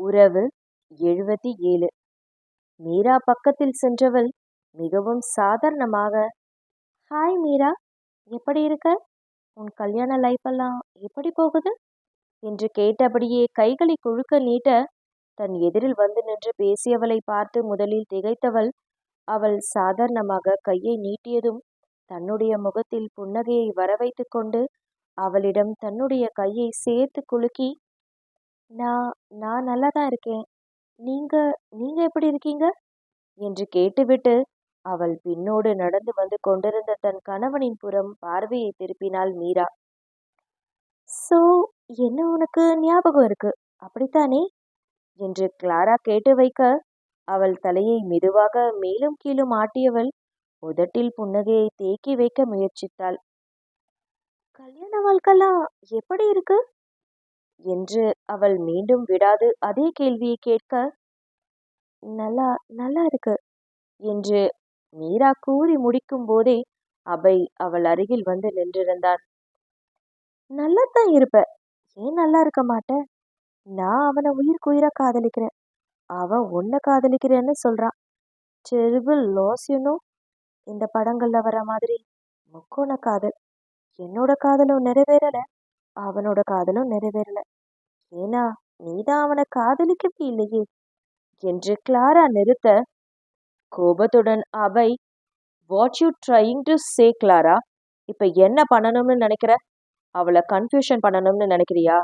உறவு எழுபத்தி ஏழு. மீரா பக்கத்தில் சென்றவள் மிகவும் சாதாரணமாக ஹாய் மீரா எப்படி இருக்க? உன் கல்யாண லைஃப் எல்லாம் எப்படி போகுது? என்று கேட்டபடியே கைகளை குழுக்க நீட்ட தன் எதிரில் வந்து நின்று பேசியவளை பார்த்து முதலில் திகைத்தவள் அவள் சாதாரணமாக கையை நீட்டியதும் தன்னுடைய முகத்தில் புன்னகையை வரவைத்து கொண்டு அவளிடம் தன்னுடைய கையை சேர்த்து குலுக்கி நான் நான் நல்லா தான் இருக்கேன். நீங்கள் நீங்கள் எப்படி இருக்கீங்க? என்று கேட்டுவிட்டு அவள் பின்னோடு நடந்து வந்து கொண்டிருந்த தன் கணவனின் புறம் பார்வையை திருப்பினாள் மீரா. சோ என்ன உனக்கு ஞாபகம் இருக்கு? அப்படித்தானே? என்று கிளாரா கேட்டு வைக்க அவள் தலையை மெதுவாக மேலும் கீழும் ஆட்டியவள் உதட்டில் புன்னகையை தேக்கி வைக்க முயற்சித்தாள். கல்யாண வாழ்க்கெல்லாம் எப்படி இருக்கு? என்று அவள் மீண்டும் விடாது அதே கேள்வியை கேட்க நல்லா நல்லா இருக்கு என்று மீரா கூறி முடிக்கும் போதே அபை அவள் அருகில் வந்து நின்றிருந்தான். நல்லா தான் இருப்ப. ஏன் நல்லா இருக்க மாட்ட? நான் அவனை உயிர்க்குயிரா காதலிக்கிறேன். அவன் உன்னை காதலிக்கிறேன்னு சொல்றான். டெரிபிள் லாஸ் யூனோ இந்த படங்கள்ல வர மாதிரி முக்கோண காதல். என்னோட காதலும் நிறைவேறல. அவனோட காதலும் நிறைவேறல. ஏன்னா நீதான் அவனை காதலிக்கவே இல்லையே என்று கிளாரா நிறுத்த கோபத்துடன் அவை what you trying to say Clara? இப்ப என்ன பண்ணணும்னு நினைக்கிற? அவளை கன்ஃபியூஷன் பண்ணணும்னு நினைக்கிறியா?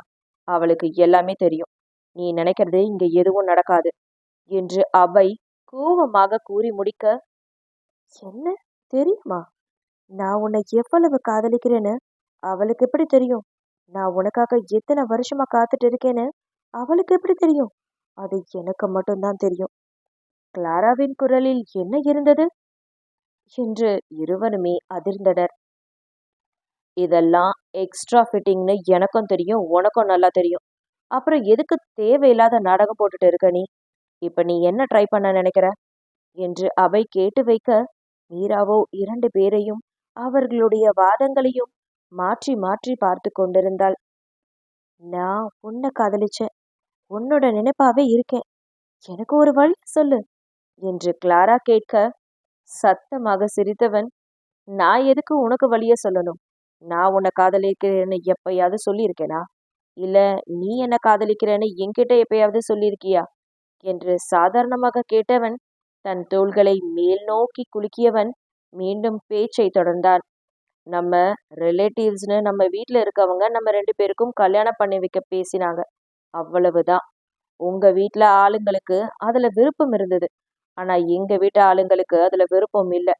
அவளுக்கு எல்லாமே தெரியும். நீ நினைக்கிறது இங்க எதுவும் நடக்காது. என்று அவை கோபமாக கூறி முடிக்க என்ன? தெரியுமா? நான் உன்னை எவ்வளவு காதலிக்கிறேன்னு? அவளுக்கு எப்படி தெரியும்? நான் உனக்காக எத்தனை வருஷமா காத்துட்டு இருக்கேன்னு அவளுக்கு எப்படி தெரியும்? அது எனக்கு மட்டும்தான் தெரியும். கிளாராவின் குரலில் என்ன இருந்தது? என்று இருவருமே அதிர்ந்தனர். இதெல்லாம் எக்ஸ்ட்ரா ஃபிட்டிங்னு எனக்கும் தெரியும் உனக்கும் நல்லா தெரியும். அப்புறம் எதுக்கு தேவையில்லாத நாடகம் போட்டுட்டு இருக்க நீ? இப்ப நீ என்ன ட்ரை பண்ண நினைக்கிற? என்று அவை கேட்டு வைக்க மீராவோ இரண்டு பேரையும் அவர்களுடைய வாதங்களையும் மாற்றி மாற்றி பார்த்து கொண்டிருந்தாள். நான் உன்னை காதலிச்சேன். உன்னோட நினைப்பாவே இருக்கேன். எனக்கு ஒரு வழி சொல்லு என்று கிளாரா கேட்க சத்தமாக சிரித்தவன் நான் எதுக்கு உனக்கு வழிய சொல்லணும்? நான் உன்னை காதலிக்கிறேன்னு எப்பயாவது சொல்லியிருக்கேனா? இல்லை நீ என்ன காதலிக்கிறேன்னு என்கிட்ட எப்பயாவது சொல்லியிருக்கியா? என்று சாதாரணமாக கேட்டவன் தன் தோள்களை மேல் நோக்கி குலுக்கியவன் மீண்டும் பேச்சை தொடர்ந்தான். நம்ம ரிலேட்டிவ்ஸ்னு நம்ம வீட்டில் இருக்கவங்க நம்ம ரெண்டு பேருக்கும் கல்யாணம் பண்ணி வைக்க பேசினாங்க. அவ்வளவுதான். உங்கள் வீட்டில் ஆளுங்களுக்கு அதில் விருப்பம் இருந்தது. ஆனால் எங்கள் வீட்டு ஆளுங்களுக்கு அதில் விருப்பம் இல்லை.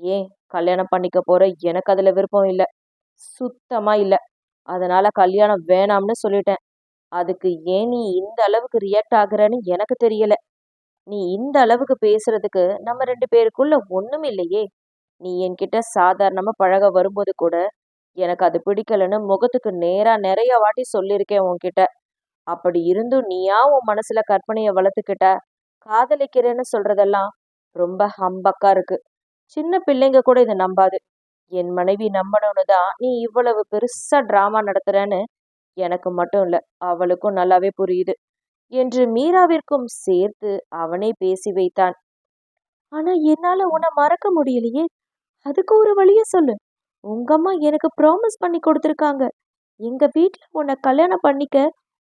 ஏன் கல்யாணம் பண்ணிக்க போகிற எனக்கு அதில் விருப்பம் இல்லை. சுத்தமாக இல்லை. அதனால் கல்யாணம் வேணாம்னு சொல்லிட்டேன். அதுக்கு ஏன் நீ இந்த அளவுக்கு ரியாக்ட் ஆகுறன்னு எனக்கு தெரியலை. நீ இந்த அளவுக்கு பேசுறதுக்கு நம்ம ரெண்டு பேருக்குள்ள ஒன்றும் இல்லையே. நீ என்கிட்ட சாதாரணமாக பழக வரும்போது கூட எனக்கு அது பிடிக்கலன்னு முகத்துக்கு நேராக நிறைய வாட்டி சொல்லியிருக்கேன் உன்கிட்ட. அப்படி இருந்தும் நீயா உன் மனசுல கற்பனையை வளர்த்துக்கிட்ட? காதலிக்கிறேன்னு சொல்றதெல்லாம் ரொம்ப ஹம்பக்கா இருக்கு. சின்ன பிள்ளைங்க கூட இதை நம்பாது. என் மனைவி நம்பணும்னு தான் நீ இவ்வளவு பெருசா டிராமா நடத்துறேன்னு எனக்கு மட்டும் இல்லை அவளுக்கும் நல்லாவே புரியுது என்று மீராவிற்கும் சேர்த்து அவனே பேசி வைத்தான். ஆனா என்னால உன்னை மறக்க முடியலையே. அதுக்கு ஒரு வழியை சொல்லு. உங்க அம்மா எனக்கு ப்ராமிஸ் பண்ணி கொடுத்துருக்காங்க. எங்க வீட்டில் உன்னை கல்யாணம் பண்ணிக்க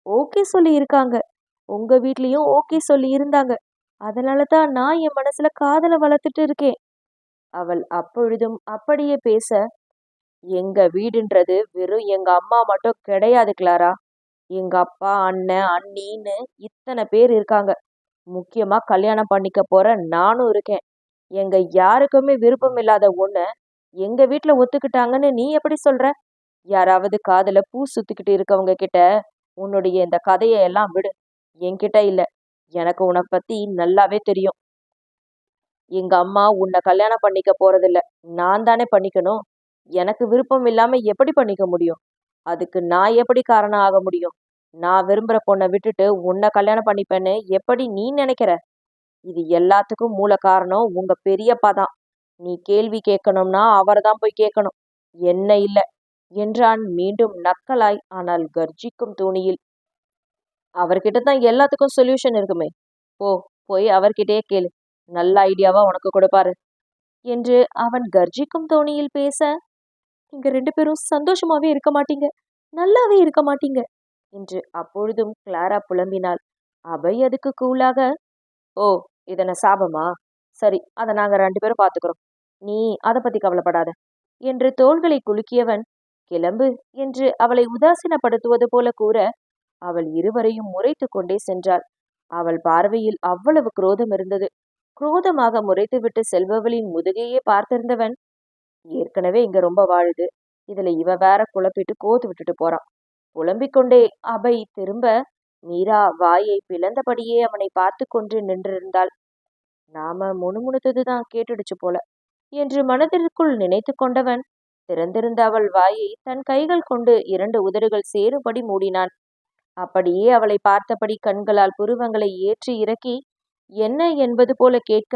ஓகே சொல்லி இருக்காங்க உங்க வீட்லேயும் ஓகே சொல்லி இருந்தாங்க அதனால தான் நான் என் மனசுல காதலை வளர்த்துட்டு இருக்கேன். அவள் அப்பொழுதும் அப்படியே பேச எங்க வீடுன்றது வெறும் எங்க அம்மா மட்டும் கிடையாது கிளாரா. எங்க அப்பா அண்ணன் அண்ணின்னு இத்தனை பேர் இருக்காங்க. முக்கியமா கல்யாணம் பண்ணிக்க போற நானும் இருக்கேன். எங்க யாருக்குமே விருப்பம் இல்லாத ஒண்ணு எங்க வீட்டுல ஒத்துக்கிட்டாங்கன்னு நீ எப்படி சொல்ற? யாராவது காதுல பூ சுத்திக்கிட்டு இருக்கவங்க கிட்ட உன்னுடைய இந்த கதையை எல்லாம் விடு. என்கிட்ட இல்ல. எனக்கு உன்னை பத்தி நல்லாவே தெரியும். எங்க அம்மா உன்னை கல்யாணம் பண்ணிக்க போறதில்ல. நான் தானே பண்ணிக்கணும். எனக்கு விருப்பம் இல்லாம எப்படி பண்ணிக்க முடியும்? அதுக்கு நான் எப்படி காரணம் ஆக முடியும்? நான் விரும்புற பொண்ணை விட்டுட்டு உன்னை கல்யாணம் பண்ணிப்பேன்னு எப்படி நீ நினைக்கிற? இது எல்லாத்துக்கும் மூல காரணம் உங்க பெரியப்பா தான். நீ கேள்வி கேட்கணும்னா அவர்தான் போய் கேட்கணும். என்ன இல்லை என்றான் மீண்டும் நக்கலாய் ஆனால் கர்ஜிக்கும் தோணியில். அவர்கிட்ட தான் எல்லாத்துக்கும் சொல்யூஷன் இருக்குமே. போ போய் அவர்கிட்டயே கேளு. நல்ல ஐடியாவா உனக்கு கொடுப்பாரு என்று அவன் கர்ஜிக்கும் தோணியில் பேச நீங்க ரெண்டு பேரும் சந்தோஷமாவே இருக்க மாட்டீங்க. நல்லாவே இருக்க மாட்டீங்க என்று அப்பொழுதும் கிளாரா புலம்பினாள். அவை அதுக்கு கூலாக ஓ இதன சாபமா? சரி அதை நாங்கள் ரெண்டு பேரும் பார்த்துக்கிறோம் நீ அதை பற்றி கவலைப்படாத. என்று தோள்களை குலுக்கியவன் கிளம்பு என்று அவளை உதாசீனப்படுத்துவது போல கூற அவள் இருவரையும் முறைத்து கொண்டே சென்றாள். அவள் பார்வையில் அவ்வளவு குரோதம் இருந்தது. குரோதமாக முறைத்துவிட்டு செல்பவளின் முதுகையே பார்த்திருந்தவன் ஏற்கனவே இங்க ரொம்ப வாழுது. இதுல இவ வேற குழப்பிட்டு கோத்து விட்டுட்டு போறான். புலம்பிக் கொண்டே அபை திரும்ப மீரா வாயை பிளந்தபடியே அவனை பார்த்து கொண்டு நின்றிருந்தாள். நாம முணுமுணுத்ததுதான் கேட்டுடுச்சு போல. என்று மனதிற்குள் நினைத்து கொண்டவன் திறந்திருந்த அவள் வாயை தன் கைகள் கொண்டு இரண்டு உதடுகள் சேரும்படி மூடினான். அப்படியே அவளை பார்த்தபடி கண்களால் புருவங்களை ஏற்றி இறக்கி என்ன என்பது போல கேட்க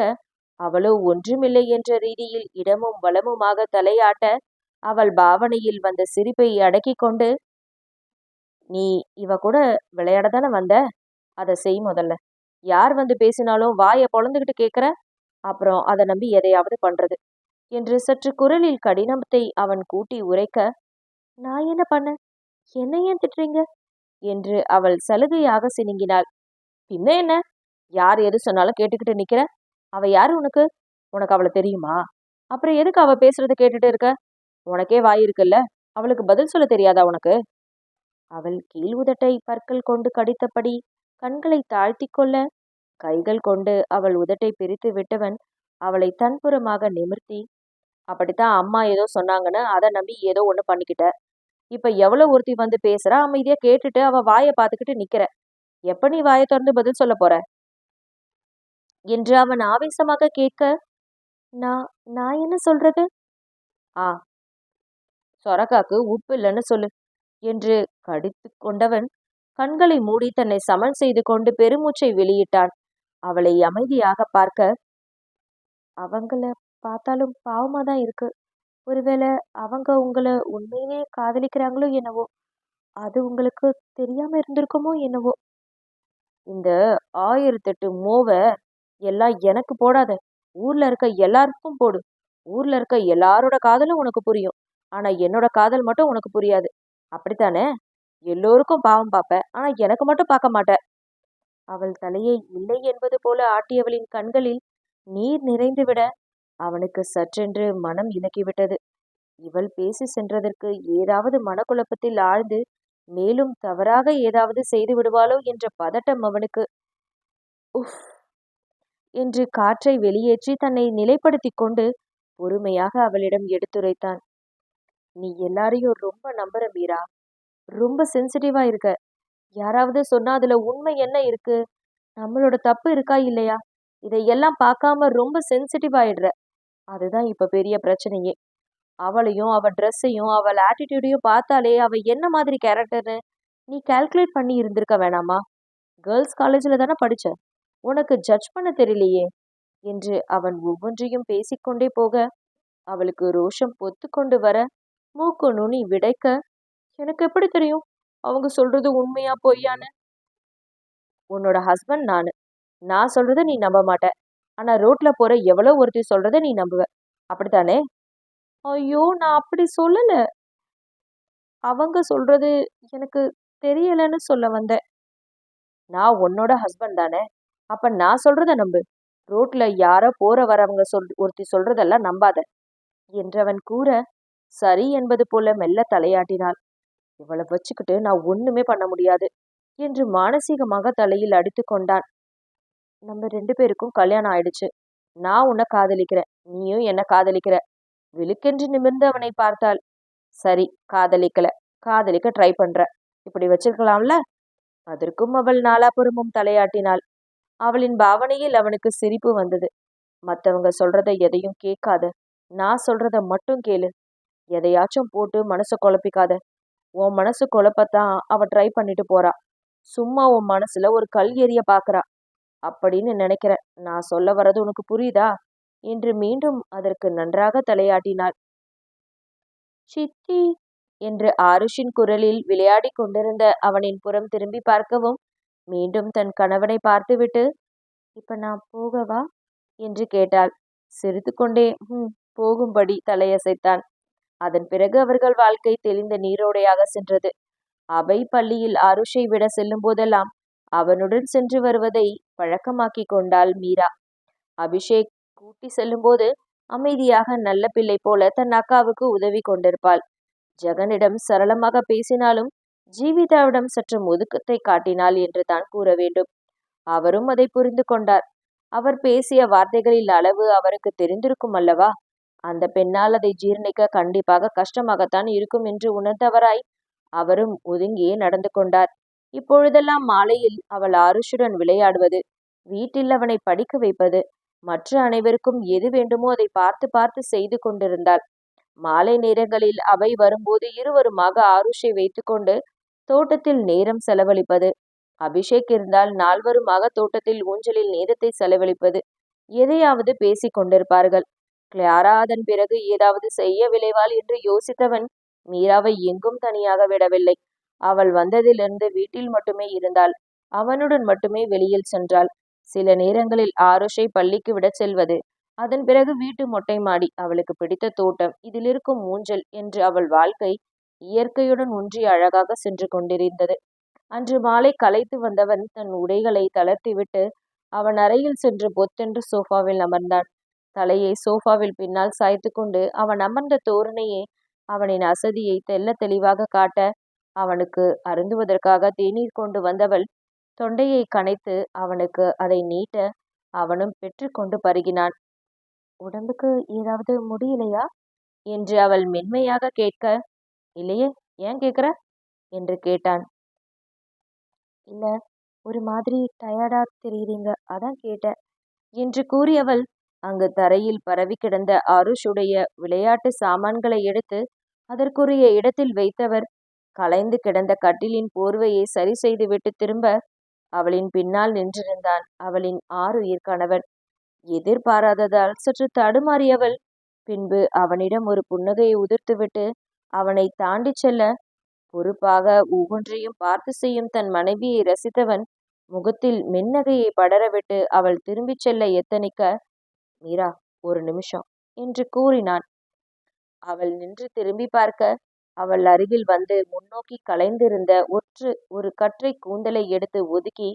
அவளோ ஒன்றுமில்லை என்ற ரீதியில் இடமும் வளமுமாக தலையாட்ட அவள் பாவனையில் வந்த சிரிப்பை அடக்கிக் கொண்டு நீ இவ கூட விளையாட தானே வந்த? அதை செய் முதல்ல. யார் வந்து பேசினாலும் வாயை பொழந்துக்கிட்டு கேட்குற அப்புறம் அதை நம்பி எதையாவது பண்றது. என்று சற்று குரலில் கடினத்தை அவன் கூட்டி உரைக்க நான் என்ன பண்ண? என்ன ஏன் திட்டுறீங்க? என்று அவள் சலுகையாக சினுங்கினாள். பின்ன என்ன? யார் எது சொன்னாலும் கேட்டுக்கிட்டு நிக்கிற? அவ யாரு உனக்கு? உனக்கு அவளை தெரியுமா? அப்புறம் எதுக்கு அவ பேசுறது கேட்டுட்டு இருக்க? உனக்கே வாய் இருக்குல்ல? அவளுக்கு பதில் சொல்ல தெரியாதா உனக்கு? அவள் கீழ் உதட்டை பற்கள் கொண்டு கடித்தபடி கண்களை தாழ்த்தி கொள்ள கைகள் கொண்டு அவள் உதட்டை பிரித்து விட்டவன் அவளை தன்புறமாக நிமிர்த்தி அப்படித்தான் அம்மா ஏதோ சொன்னாங்கன்னு அதை நம்பி ஏதோ ஒன்று பண்ணிக்கிட்ட. இப்ப எவ்வளவு ஒருத்தி வந்து பேசுறா அமைதியா கேட்டுட்டு அவ வாயை பார்த்துக்கிட்டு நிக்கிற. எப்ப நீ வாயை திறந்து பதில் சொல்ல போற? என்று அவன் ஆவேசமாக கேட்க நான் நான் என்ன சொல்றது? ஆ சொரக்காக்கு உப்பு இல்லைன்னு சொல்லு. என்று கடித்து கொண்டவன் கண்களை மூடி தன்னை சமன் செய்து கொண்டு பெருமூச்சை வெளியிட்டான். அவளை அமைதியாக பார்க்க அவங்கள பார்த்தாலும் பாவமா தான் இருக்கு. ஒருவேளை அவங்க உங்களை உண்மையிலேயே காதலிக்கிறாங்களோ என்னவோ? அது உங்களுக்கு தெரியாம இருந்திருக்குமோ என்னவோ? இந்த ஆயிரத்தெட்டு மோவை எல்லாம் எனக்கு போடாத. ஊர்ல இருக்க எல்லாருக்கும் போடு. ஊர்ல இருக்க எல்லாரோட காதலும் உனக்கு புரியும். ஆனா என்னோட காதல் மட்டும் உனக்கு புரியாது. அப்படித்தானே? எல்லோருக்கும் பாவம் பார்ப்ப ஆனா எனக்கு மட்டும் பார்க்க மாட்ட. அவள் தலையை இல்லை என்பது போல ஆட்டியவளின் கண்களில் நீர் நிறைந்துவிட அவனுக்கு சற்றென்று மனம் இலக்கிவிட்டது இவள் பேசி சென்றதற்கு ஏதாவது மனக்குழப்பத்தில் ஆழ்ந்து மேலும் தவறாக ஏதாவது செய்து விடுவாளோ என்ற பதட்டம் அவனுக்கு. உஃப்! என்று காற்றை வெளியேற்றி தன்னை நிலைப்படுத்தி கொண்டு பொறுமையாக அவளிடம் எடுத்துரைத்தான். நீ எல்லாரையும் ரொம்ப நம்புற மீரா. ரொம்ப சென்சிட்டிவா இருக்க. யாராவது சொன்னா அதுல உண்மை என்ன இருக்கு? நம்மளோட தப்பு இருக்கா இல்லையா? இதையெல்லாம் பார்க்காம ரொம்ப சென்சிட்டிவ் ஆயிடுற. அதுதான் இப்ப பெரிய பிரச்சனையே. அவளையும் அவ ட்ரெஸ்ஸையும் அவள் ஆட்டிடியூடையும் பார்த்தாலே அவ என்ன மாதிரி கேரக்டர்னு நீ கால்குலேட் பண்ணி இருந்திருக்க வேணாமா? கேர்ள்ஸ் காலேஜில் தானே படிச்ச. உனக்கு ஜட்ஜ் பண்ண தெரியலையே? என்று அவன் ஒவ்வொன்றையும் பேசிக்கொண்டே போக அவளுக்கு ரோஷம் பொத்து கொண்டு வர மூக்கு நுனி விடைக்க எனக்கு எப்படி தெரியும்? அவங்க சொல்றது உண்மையா பொய்யான்னு? உன்னோட ஹஸ்பண்ட் நான். நான் சொல்றத நீ நம்ப மாட்ட. ஆனா ரோட்ல போற எவ்வளோ ஒருத்தி சொல்றத நீ நம்புவ. அப்படித்தானே? ஐயோ நான் அப்படி சொல்லல. அவங்க சொல்றது எனக்கு தெரியலன்னு சொல்ல வந்தேன். நான் உன்னோட ஹஸ்பண்ட் தானே? அப்ப நான் சொல்றத நம்பு. ரோட்ல யாரோ போற வரவங்க சொல் ஒருத்தி சொல்றதெல்லாம் நம்பாத. என்றவன் கூற சரி என்பது போல மெல்ல தலையாட்டினாள். இவளை வச்சுக்கிட்டு நான் ஒண்ணுமே பண்ண முடியாது என்று மானசீகமாக தலையில் அடித்து கொண்டான். நம்ம ரெண்டு பேருக்கும் கல்யாணம் ஆயிடுச்சு. நான் உன்னை காதலிக்கிறேன். நீயும் என்ன காதலிக்கிற. விழுக்கென்று நிமிர்ந்து அவனை பார்த்தாள். சரி காதலிக்கல. காதலிக்க ட்ரை பண்ற. இப்படி வச்சிருக்கலாம்ல? அதற்கும் அவள் நாலாபுறமும் தலையாட்டினாள். அவளின் பாவனையில் அவனுக்கு சிரிப்பு வந்தது. மற்றவங்க சொல்றத எதையும் கேட்காத. நான் சொல்றத மட்டும் கேளு. எதையாச்சும் போட்டு மனசை குழப்பிக்காத. உன் மனசு குழப்பத்தான் அவ ட்ரை பண்ணிட்டு போறா. சும்மா உன் மனசுல ஒரு கல் எரிய பாக்குறா. அப்படின்னு நினைக்கிறேன். நான் சொல்ல வர்றது உனக்கு புரியுதா? என்று மீண்டும் அதற்கு நன்றாக தலையாட்டினாள். சித்தி! என்று ஆருஷின் குரலில் விளையாடிக் கொண்டிருந்த அவனின் புறம் திரும்பி பார்க்கவும் மீண்டும் தன் கணவனை பார்த்துவிட்டு இப்ப நான் போகவா? என்று கேட்டாள். சிரித்துக்கொண்டே ம் போகும்படி தலையசைத்தான் அதன் பிறகு அவர்கள் வாழ்க்கை தெளிந்த நீரோடையாக சென்றது. அவை பள்ளியில் அருஷை விட செல்லும் போதெல்லாம் அவனுடன் சென்று வருவதை பழக்கமாக்கி கொண்டாள் மீரா. அபிஷேக் கூட்டி செல்லும்போது அமைதியாக நல்ல பிள்ளை போல தன் அக்காவுக்கு உதவி கொண்டிருப்பாள். ஜெகனிடம் சரளமாக பேசினாலும் ஜீவிதாவிடம் சற்று ஒதுக்கத்தை காட்டினாள் என்று தான் கூற வேண்டும். அவரும் அதை புரிந்து கொண்டார். அவர் பேசிய வார்த்தைகளில் அளவு அவருக்கு தெரிந்திருக்கும் அல்லவா? அந்த பெண்ணால் அதை ஜீர்ணிக்க கண்டிப்பாக கஷ்டமாகத்தான் இருக்கும் என்று உணர்ந்தவராய் அவரும் ஒதுங்கியே நடந்து கொண்டார். இப்பொழுதெல்லாம் மாலையில் அவள் ஆருஷுடன் விளையாடுவது வீட்டில் அவனை படிக்க வைப்பது மற்ற அனைவருக்கும் எது வேண்டுமோ அதை பார்த்து பார்த்து செய்து கொண்டிருந்தாள். மாலை நேரங்களில் அவை வரும்போது இருவருமாக ஆருஷை வைத்துக்கொண்டு தோட்டத்தில் நேரம் செலவழிப்பது அபிஷேக் இருந்தால் நால்வருமாக தோட்டத்தில் ஊஞ்சலில் நேரத்தை செலவழிப்பது எதையாவது பேசிக் கொண்டிருப்பார்கள். கிளாரா அதன் பிறகு ஏதாவது செய்ய விளைவாள் என்று யோசித்தவன் மீராவை எங்கும் தனியாக விடவில்லை. அவள் வந்ததிலிருந்து வீட்டில் மட்டுமே இருந்தாள். அவனுடன் மட்டுமே வெளியில் சென்றாள். சில நேரங்களில் ஆருஷை பள்ளிக்கு விட செல்வது. அதன் பிறகு வீட்டு மொட்டை மாடி அவளுக்கு பிடித்த தோட்டம் இதில் இருக்கும் ஊஞ்சல் என்று அவள் வாழ்க்கை இயற்கையுடன் ஒன்றி அழகாக சென்று கொண்டிருந்தது. அன்று மாலை களைத்து வந்தவன் தன் உடைகளை தளர்த்திவிட்டு அவன் அறையில் சென்று பொத்தென்று சோஃபாவில் அமர்ந்தான். தலையை சோஃபாவில் பின்னால் சாய்த்து கொண்டு அவன் அமர்ந்த தோரணையே அவனின் அசதியை தெல்ல தெளிவாக காட்ட அவனுக்கு அருந்துவதற்காக தேநீர் கொண்டு வந்தவள் தொண்டையை கனைத்து அவனுக்கு அதை நீட்ட அவனும் பெற்றுக்கொண்டு பருகினான். உடம்புக்கு ஏதாவது முடியலையா? என்று அவள் மென்மையாக கேட்க இல்லையே ஏன் கேட்குற? என்று கேட்டான். இல்ல ஒரு மாதிரி டயர்டா தெரியுறீங்க அதான் கேட்டேன் என்று கூறியவள் அங்கு தரையில் பரவி கிடந்த அருஷுடைய விளையாட்டு சாமான்களை எடுத்து அதற்குரிய இடத்தில் வைத்தவர். கலைந்து கிடந்த கட்டிலின் போர்வையை சரி செய்துவிட்டு திரும்ப அவளின் பின்னால் நின்றிருந்தான் அவளின் ஆறுயிர் கணவன் எதிர்பாராததால் சற்று தடுமாறியவள். பின்பு அவனிடம் ஒரு புன்னகையை உதிர்த்துவிட்டு அவனை தாண்டிச் செல்ல பொறுப்பாக ஒவ்வொன்றையும் பார்த்து செய்யும் தன் மனைவியை ரசித்தவன் முகத்தில் மின்னகையை படரவிட்டு அவள் திரும்பிச் செல்ல எத்தனிக்க மீரா ஒரு நிமிஷம் என்று கூறினான். அவள் நின்று திரும்பி பார்க்க அவள் அருகில் வந்து முன்னோக்கி கலைந்திருந்த ஒற்று ஒரு கற்றை கூந்தலை எடுத்து ஒதுக்கி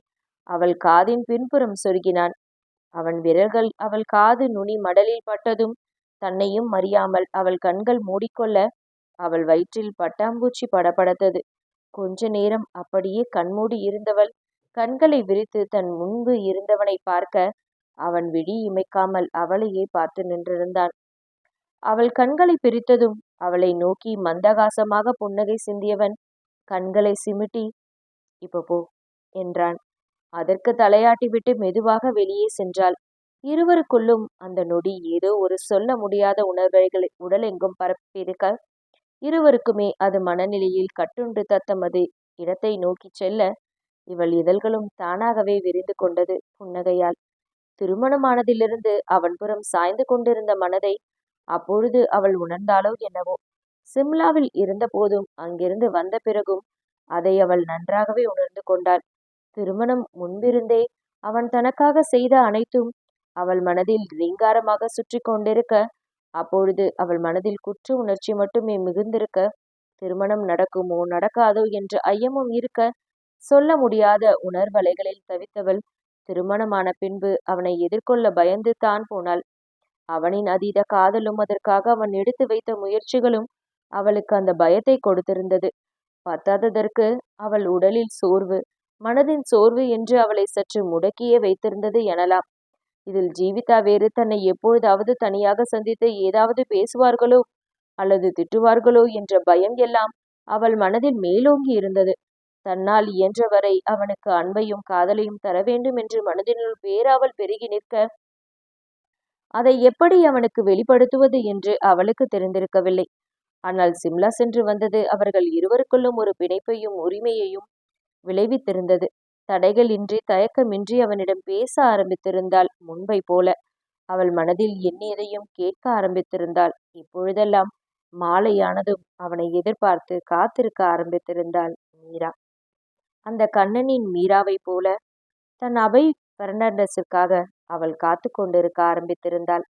அவள் காதின் பின்புறம் சொருகினான். அவன் விரல்கள் அவள் காது நுனி மடலில் பட்டதும் தன்னையும் அறியாமல் அவள் கண்கள் மூடிக்கொள்ள அவள் வயிற்றில் பட்டாம்பூச்சி படபடத்தது. கொஞ்ச நேரம் அப்படியே கண்மூடி இருந்தவள் கண்களை விரித்து தன் முன்பு இருந்தவனை பார்க்க அவன் விழி இமைக்காமல் அவளையே பார்த்து நின்றிருந்தான். அவள் கண்களை பிரித்ததும் அவளை நோக்கி மந்தகாசமாக புன்னகை சிந்தியவன் கண்களை சிமிட்டி இப்போ போ என்றான். அதற்கு தலையாட்டிவிட்டு மெதுவாக வெளியே சென்றாள். இருவருக்குள்ளும் அந்த நொடி ஏதோ ஒரு சொல்ல முடியாத உணர்வைகளை உடலெங்கும் பரப்பியிருக்க இருவருக்குமே அது மனநிலையில் கட்டுண்டு தத்தமது இடத்தை நோக்கிச் செல்ல இவள் இதழ்களும் தானாகவே விரிந்து கொண்டது புன்னகையால். திருமணமானதிலிருந்து அவன் புறம் சாய்ந்து கொண்டிருந்த மனதை அப்பொழுது அவள் உணர்ந்தாளோ என்னவோ. சிம்லாவில் இருந்த போதும் அங்கிருந்து வந்த பிறகும் அதை அவள் நன்றாகவே உணர்ந்து கொண்டாள். திருமணம் முன்பிருந்தே அவன் தனக்காக செய்த அனைத்தும் அவள் மனதில் ரீங்காரமாக சுற்றி கொண்டிருக்க அப்பொழுது அவள் மனதில் குற்ற உணர்ச்சி மட்டுமே மிகுந்திருக்க திருமணம் நடக்குமோ நடக்காதோ என்ற ஐயமும் இருக்க சொல்ல முடியாத உணர்வலைகளில் தவித்தவள் திருமணமான பின்பு அவனை எதிர்கொள்ள பயந்து தான் போனாள். அவனின் அதீத காதலும் அதற்காக அவன் எடுத்து வைத்த முயற்சிகளும் அவளுக்கு அந்த பயத்தை கொடுத்திருந்தது. பத்தாததற்கு அவள் உடலில் சோர்வு மனதின் சோர்வு என்று அவளை சற்று முடக்கியே வைத்திருந்தது எனலாம். இதில் ஜீவிதா வேறு தன்னை எப்பொழுதாவது தனியாக சந்தித்து ஏதாவது பேசுவார்களோ அல்லது திட்டுவார்களோ என்ற பயம் எல்லாம் அவள் மனதில் மேலோங்கி இருந்தது. தன்னால் இயன்றவரை அவனுக்கு அன்பையும் காதலையும் தர வேண்டும் என்று மனதினுள் பேராவல் பெருகி நிற்க அதை எப்படி அவனுக்கு வெளிப்படுத்துவது என்று அவளுக்கு தெரிந்திருக்கவில்லை. ஆனால் சிம்லா சென்று வந்தது அவர்கள் இருவருக்குள்ளும் ஒரு பிணைப்பையும் உரிமையையும் விளைவித்திருந்தது. தடைகள் இன்றி தயக்கமின்றி அவனிடம் பேச ஆரம்பித்திருந்தாள் முன்பை போல. அவள் மனதில் எண்ணியதையும் கேட்க ஆரம்பித்திருந்தாள். இப்பொழுதெல்லாம் மாலையானதும் அவனை எதிர்பார்த்து காத்திருக்க ஆரம்பித்திருந்தாள் மீரா. அந்த கண்ணனின் மீராவைப் போல தன் அபை பெர்னாண்டஸிற்காக அவள் காத்து கொண்டிருக்க ஆரம்பித்திருந்தாள்.